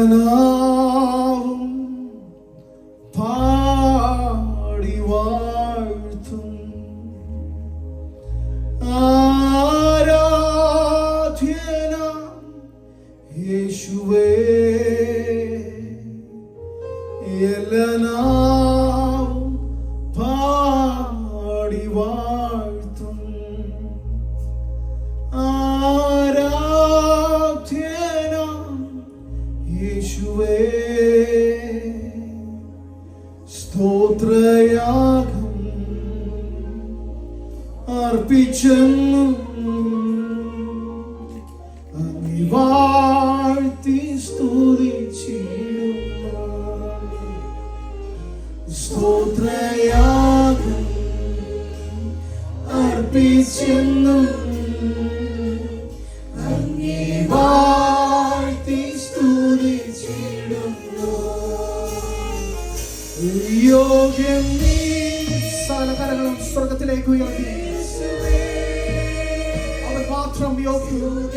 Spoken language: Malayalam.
എല്ലാവരും പാടി വാഴ്ത്തും ആ യേശുവേ സ്തോത്രയാഗം അർപ്പിച്ചെന്നു. വാഴ്ത്തി സ്തുതിച്ചിടുന്നു സ്തോത്രയാഗം അർപ്പിച്ചെന്നു. യോഗ്യം നീ. സകലകരങ്ങളും സ്വർഗത്തിലേക്ക് ഉയർത്തി. അവൻ മാത്രം യോഗ്യം